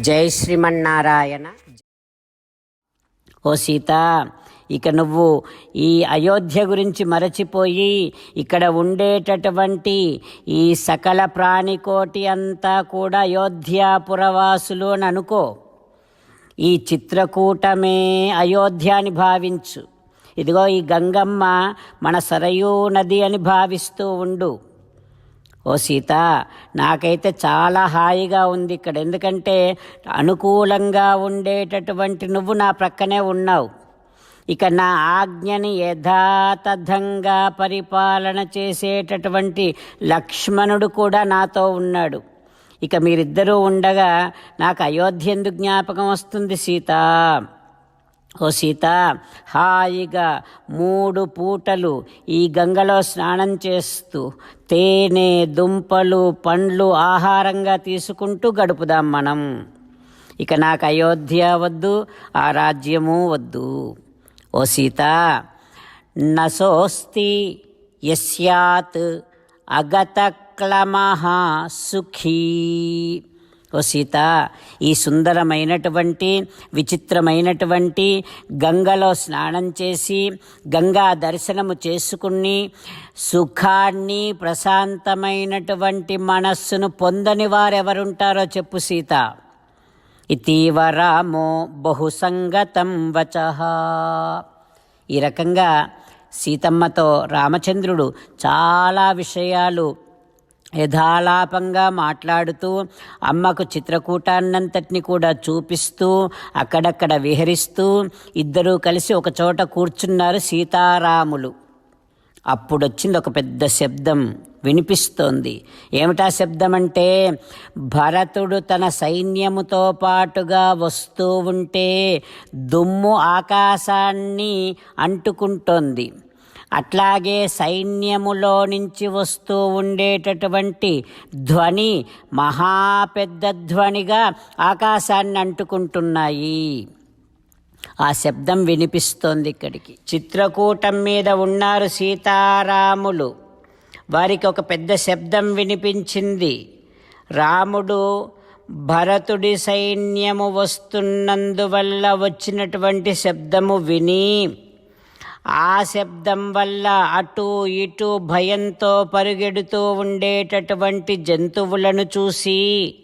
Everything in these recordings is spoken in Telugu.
జై శ్రీమన్నారాయణ. ఓ సీత ఇక నువ్వు ఈ అయోధ్య గురించి మరచిపోయి ఇక్కడ ఉండేటటువంటి ఈ సకల ప్రాణికోటి అంతా కూడా అయోధ్యాపురవాసులు అని అనుకో. ఈ చిత్రకూటమే అయోధ్య అని భావించు. ఇదిగో ఈ గంగమ్మ మన సరయూ నది అని భావిస్తూ ఉండు. ఓ సీత నాకైతే చాలా హాయిగా ఉంది ఇక్కడ. ఎందుకంటే అనుకూలంగా ఉండేటటువంటి నువ్వు నా ప్రక్కనే ఉన్నావు. ఇక నా ఆజ్ఞని యథాతథంగా పరిపాలన చేసేటటువంటి లక్ష్మణుడు కూడా నాతో ఉన్నాడు. ఇక మీరిద్దరూ ఉండగా నాకు అయోధ్య ఎందుకు జ్ఞాపకం వస్తుంది సీత? ఓ సీత హాయిగా మూడు పూటలు ఈ గంగలో స్నానం చేస్తూ తేనె దుంపలు పండ్లు ఆహారంగా తీసుకుంటూ గడుపుదాం మనం. ఇక నాకు అయోధ్య వద్దు ఆ రాజ్యము వద్దు. ఓ సీత నసోస్తి యస్యాత్ అగతక్లమ సుఖీ ఓ సీత ఈ సుందరమైనటువంటి విచిత్రమైనటువంటి గంగలో స్నానం చేసి గంగా దర్శనము చేసుకుని సుఖాన్ని ప్రశాంతమైనటువంటి మనస్సును పొందని వారెవరుంటారో చెప్పు సీత. ఇతీవ రామో బహుసంగతం వచ. ఈ రకంగా సీతమ్మతో రామచంద్రుడు చాలా విషయాలు యథాలాపంగా మాట్లాడుతూ అమ్మకు చిత్రకూటాన్నంతటిని కూడా చూపిస్తూ అక్కడక్కడ విహరిస్తూ ఇద్దరూ కలిసి ఒక చోట కూర్చున్నారు సీతారాములు. అప్పుడొచ్చింది ఒక పెద్ద శబ్దం వినిపిస్తోంది. ఏమిటా శబ్దం అంటే భరతుడు తన సైన్యముతో పాటుగా వస్తూ ఉంటే దుమ్ము ఆకాశాన్ని అంటుకుంటోంది. అట్లాగే సైన్యములో నుంచి వస్తూ ఉండేటటువంటి ధ్వని మహా పెద్ద ధ్వనిగా ఆకాశాన్ని అంటుకుంటున్నాయి. ఆ శబ్దం వినిపిస్తోంది ఇక్కడికి. చిత్రకూటం మీద ఉన్నారు సీతారాములు. వారికి ఒక పెద్ద శబ్దం వినిపించింది. రాముడు భరతుడి సైన్యము వస్తున్నందువల్ల వచ్చినటువంటి శబ్దము విని ఆ శబ్దం వల్ల అటు ఇటు భయంతో పరుగెడుతూ ఉండేటటువంటి జంతువులను చూసి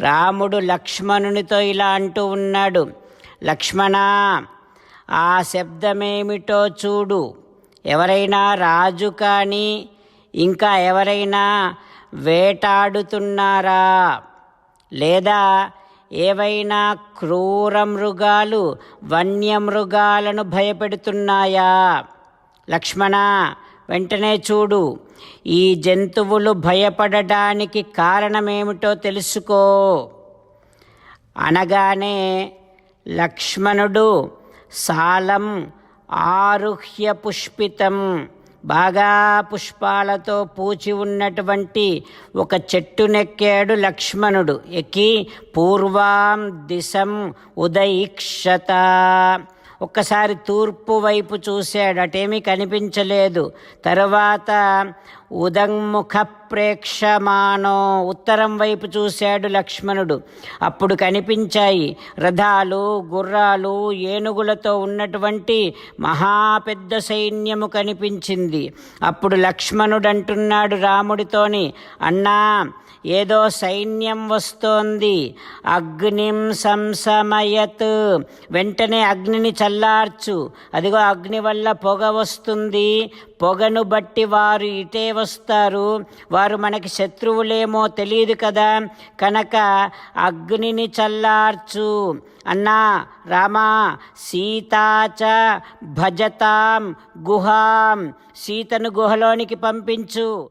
రాముడు లక్ష్మణునితో ఇలా అంటూ ఉన్నాడు లక్ష్మణ ఆ శబ్దమేమిటో చూడు. ఎవరైనా రాజు కానీ ఇంకా ఎవరైనా వేటాడుతున్నారా? లేదా ఏవైనా క్రూర మృగాలు వన్యమృగాలను భయపెడుతున్నాయా? లక్ష్మణ వెంటనే చూడు. ఈ జంతువులు భయపడడానికి కారణమేమిటో తెలుసుకో. అనగానే లక్ష్మణుడు సాలం ఆరుహ్య పుష్పితం. బాగా పుష్పాలతో పూచి ఉన్నటువంటి ఒక చెట్టునెక్కాడు లక్ష్మణుడు. ఎక్కి పూర్వాం దిశం ఉదయిక్షత. ఒక్కసారి తూర్పు వైపు చూశాడు. అటేమీ కనిపించలేదు. తర్వాత ఉదంముఖ ప్రేక్షమానో ఉత్తరం వైపు చూశాడు లక్ష్మణుడు. అప్పుడు కనిపించాయి రథాలు గుర్రాలు ఏనుగులతో ఉన్నటువంటి మహా పెద్ద సైన్యము కనిపించింది. అప్పుడు లక్ష్మణుడు అంటున్నాడు రాముడితోని అన్నా ఏదో సైన్యం వస్తోంది. అగ్నిం సంసమయత్ వెంటనే అగ్నిని చల్లార్చు. అదిగో అగ్ని వల్ల పొగ వస్తుంది. పొగను బట్టి వారు ఇటే వస్తారు. వారు వారు మనకి శత్రువులేమో తెలియదు కదా. కనుక అగ్నిని చల్లార్చు. అన్నా రామా సీతాచ భజతాం గుహాం. సీతను గుహలోనికి పంపించు.